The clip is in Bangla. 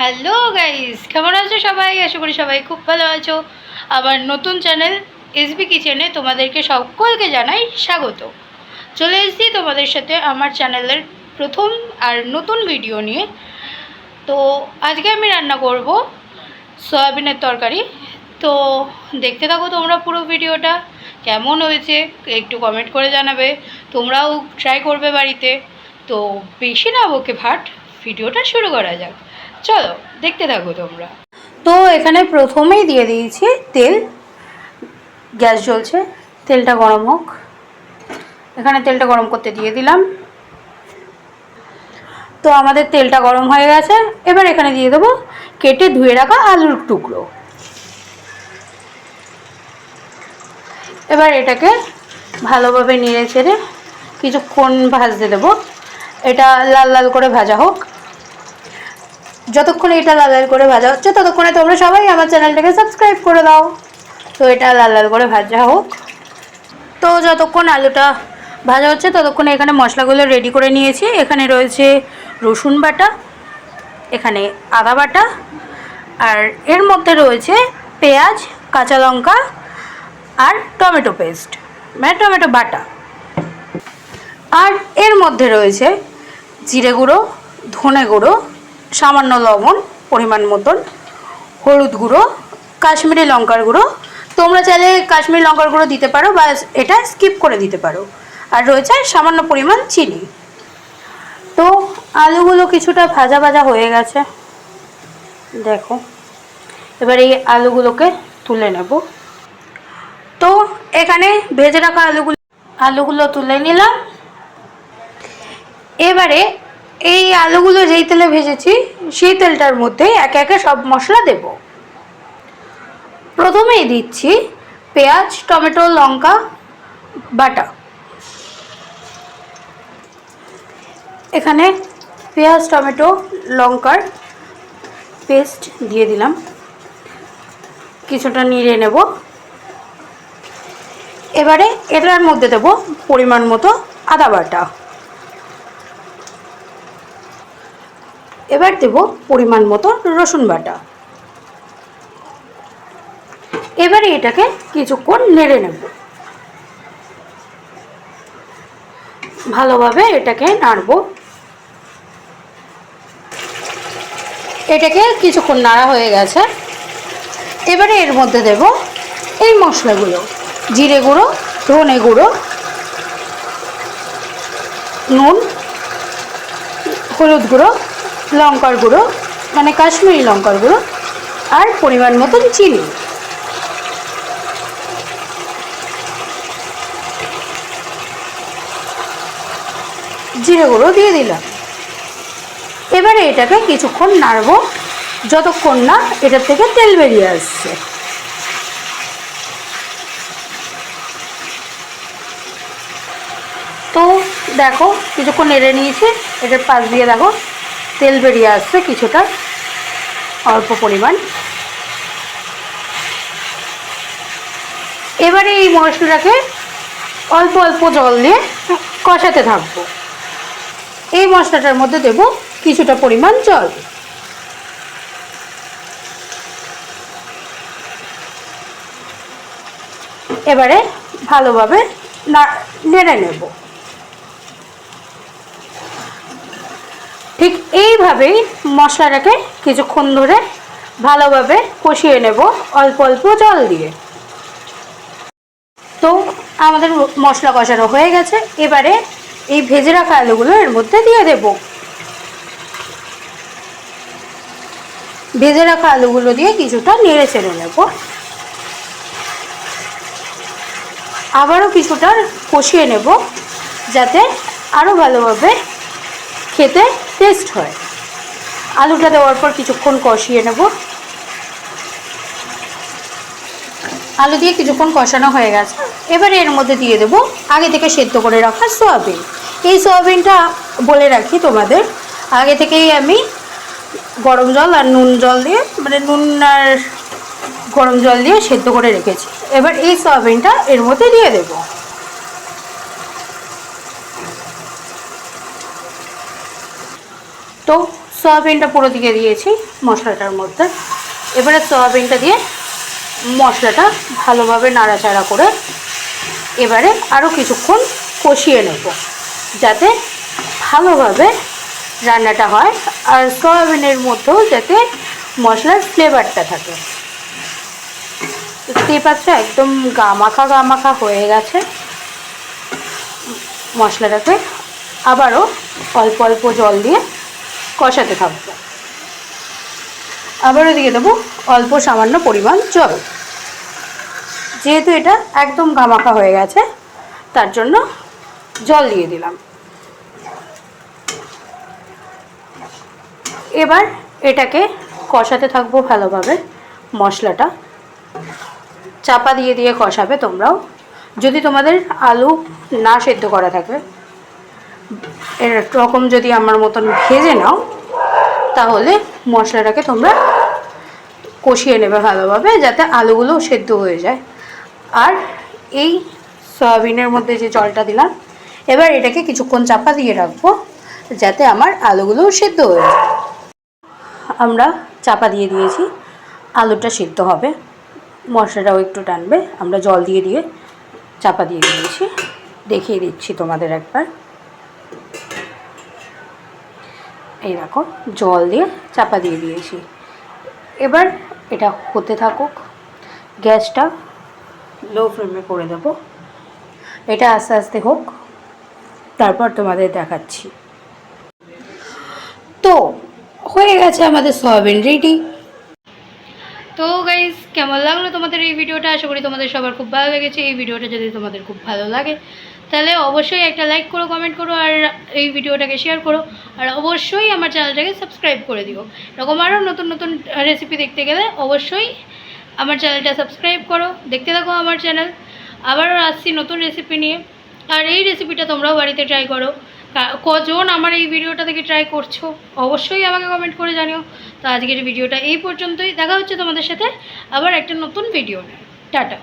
হ্যালো গাইস কেমন আছো সবাই? আশা করি সবাই খুব ভালো আছো। আবার নতুন চ্যানেল এসবি কিচেনে তোমাদেরকে সকলকে জানাই স্বাগত। চলে এসেছি তোমাদের সাথে আমার চ্যানেলের প্রথম আর নতুন ভিডিও নিয়ে। তো আজকে আমি রান্না করব সয়াবিনের তরকারি। তো দেখতে থাকো তোমরা পুরো ভিডিওটা কেমন হয়েছে একটু কমেন্ট করে জানাবে। তোমরাও ট্রাই করবে বাড়িতে। তো বেশি না বকে ভাট ভিডিওটা শুরু করা যাক। চলো, দেখতে থাকো তোমরা। তো এখানে প্রথমেই দিয়ে দিয়েছি তেল। গ্যাস জ্বলছে, তেলটা গরম হোক। এখানে তেলটা গরম করতে দিয়ে দিলাম। তো আমাদের তেলটা গরম হয়ে গেছে। এবার এখানে দিয়ে দেবো কেটে ধুয়ে রাখা আলুর টুকরো। এবার এটাকে ভালোভাবে নেড়ে ছেড়ে কিছুক্ষণ ভাজতে দেবো। এটা লাল লাল করে ভাজা হোক। যতক্ষণ এটা লাল লাল করে ভাজা হচ্ছে, ততক্ষণে তোমরা সবাই আমার চ্যানেলটাকে সাবস্ক্রাইব করে দাও। তো এটা লাল লাল করে ভাজা হোক। তো যতক্ষণ আলুটা ভাজা হচ্ছে, ততক্ষণে এখানে মশলাগুলো রেডি করে নিয়েছি। এখানে রয়েছে রসুন বাটা, এখানে আদা বাটা, আর এর মধ্যে রয়েছে পেঁয়াজ, কাঁচা লঙ্কা, আর টমেটো পেস্ট মানে টমেটো বাটা। আর এর মধ্যে রয়েছে জিরে গুঁড়ো, ধনে গুঁড়ো সামান্য লবণ, পরিমাণ মতন, হলুদ গুঁড়ো, কাশ্মীরি লঙ্কার গুঁড়ো। তোমরা চাইলে কাশ্মীরি লঙ্কার গুঁড়ো দিতে পারো বা এটা স্কিপ করে দিতে পারো। আর রয়েছে সামান্য পরিমাণ চিনি। তো আলুগুলো কিছুটা ভাজা ভাজা হয়ে গেছে। দেখো, এবার এই আলুগুলোকে তুলে নেব। তো এখানে ভেজে রাখা আলুগুলো আলুগুলো তুলে নিলাম। এবারে এই আলুগুলো যেই তেলে ভেজেছি, সেই তেলটার মধ্যে একে একে সব মশলা দেব। প্রথমেই দিচ্ছি পেঁয়াজ, টমেটো, লঙ্কা, বাটা। এখানে পেঁয়াজ, টমেটো, লঙ্কার পেস্ট দিয়ে দিলাম। কিছুটা নিড়ে নেব। এবারে এটার মধ্যে দেব পরিমাণ মতো আদা বাটা। এবার দেব পরিমাণ মতো রসুন বাটা। এবারে এটাকে কিছুক্ষণ নেড়ে নেব। ভালোভাবে এটাকে নাড়ব। এটাকে কিছুক্ষণ নাড়া হয়ে গেছে। এবারে এর মধ্যে দেব এই মশলাগুলো, জিরে গুঁড়ো, ধনে গুঁড়ো, নুন, হলুদ গুঁড়ো লঙ্কার গুঁড়ো মানে কাশ্মীরি লঙ্কার গুঁড়ো আর পরিমাণ মতন চিনি। জিরে গুঁড়ো দিয়ে দিলাম। এবারে এটাকে কিছুক্ষণ নাড়বো, যতক্ষণ না এটার থেকে তেল বেরিয়ে আসছে। তো দেখো, কিছুক্ষণ নেড়ে নিয়েছি, এটার পাশ দিয়ে দেখো তেল বেরিয়ে আসছে কিছুটা, অল্প পরিমাণ। এবারে এই মশলাটাকে অল্প অল্প জল দিয়ে কষাতে থাকব। এই মশলাটার মধ্যে দেব কিছুটা পরিমাণ জল। এবারে ভালোভাবে নেড়ে নেব। ঠিক এইভাবেই মশলাটাকে কিছুক্ষণ ধরে ভালোভাবে কষিয়ে নেব অল্প অল্প জল দিয়ে। তো আমাদের মশলা কষানো হয়ে গেছে। এবারে এই ভেজে রাখা আলুগুলো এর মধ্যে দিয়ে দেব। ভেজে রাখা আলুগুলো দিয়ে কিছুটা নেড়ে চেড়ে নেব। আবারও কিছুটা কষিয়ে নেব যাতে আরও ভালোভাবে খেতে টেস্ট হয়। আলুটা দেওয়ার পর কিছুক্ষণ কষিয়ে নেব। আলু দিয়ে কিছুক্ষণ কষানো হয়ে গেছে। এবারে এর মধ্যে দিয়ে দেব আগে থেকে সেদ্ধ করে রাখা সয়াবিন। এই সয়াবিনটা বলে রাখি তোমাদের, আগে থেকেই আমি গরম জল আর নুন জল দিয়ে মানে নুন আর গরম জল দিয়ে সেদ্ধ করে রেখেছি। এবার এই সয়াবিনটা এর মধ্যে দিয়ে দেব। তো সয়াবিনটা পুরো দিয়ে দিয়েছি মশলাটার মধ্যে। এবারে সয়াবিনটা দিয়ে মশলাটা ভালোভাবে নাড়াচাড়া করে এবারে আরও কিছুক্ষণ কষিয়ে নেব, যাতে ভালোভাবে রান্নাটা হয় আর সয়াবিনের মধ্যেও যাতে মশলার ফ্লেভারটা থাকে। দেখতেই পাচ্ছ একদম গামাখা গামাখা হয়ে গেছে। মশলাটাকে আবারও অল্প অল্প জল দিয়ে কষাতে থাকব। আবারও দিয়ে দেবো অল্প সামান্য পরিমাণ জল। যেহেতু এটা একদম গামাখা হয়ে গেছে, তার জন্য জল দিয়ে দিলাম। এবার এটাকে কষাতে থাকব ভালোভাবে, মশলাটা। চাপা দিয়ে দিয়ে কষাবে তোমরাও। যদি তোমাদের আলু না সেদ্ধ করা থাকে এরকম যদি আমার মতন ভেজে নাও, তাহলে মশলাটাকে তোমরা কষিয়ে নেবে ভালোভাবে যাতে আলুগুলো সেদ্ধ হয়ে যায়। আর এই সয়াবিনের মধ্যে যে জলটা দিলাম, এবার এটাকে কিছুক্ষণ চাপা দিয়ে রাখব যাতে আমার আলুগুলো সেদ্ধ হয়ে যায়। আমরা চাপা দিয়ে দিয়েছি, আলুটা সিদ্ধ হবে। মশলাটাও একটু টানবে, আমরা জল দিয়ে দিয়ে চাপা দিয়ে দিয়েছি। দেখিয়ে দিচ্ছি তোমাদের একবার। এই দেখো, জল দিয়ে চাপা দিয়ে দিয়েছি। এবার এটা হতে থাকুক। গ্যাসটা লো ফ্লেমে করে দেব। এটা আস্তে আস্তে হোক। তারপর তোমাদের দেখাচ্ছি। তো, হয়ে গেছে আমাদের সয়াবিন রেডি। তো গাইজ কেমন লাগল তোমাদের এই ভিডিওটা? আশা করি তোমাদের সবার খুব ভালো লেগেছে। এই ভিডিওটা যদি তোমাদের খুব ভালো লাগে তাহলে অবশ্যই একটা লাইক করো কমেন্ট করো, আর এই ভিডিওটাকে শেয়ার করো, আর অবশ্যই আমার চ্যানেলটাকে সাবস্ক্রাইব করে দিও। এরকম আরও নতুন নতুন রেসিপি দেখতে গেলে অবশ্যই আমার চ্যানেলটা সাবস্ক্রাইব করো। দেখতে থাকো আমার চ্যানেল আবারও আসছি নতুন রেসিপি নিয়ে। আর এই রেসিপিটা তোমরাও বাড়িতে ট্রাই করো। কজন আমার এই ভিডিওটা থেকে ট্রাই করছ, অবশ্যই আমাকে কমেন্ট করে জানিও। তো আজকের ভিডিওটা এই পর্যন্তই। দেখা হচ্ছে তোমাদের সাথে আবার একটা নতুন ভিডিও টাটা।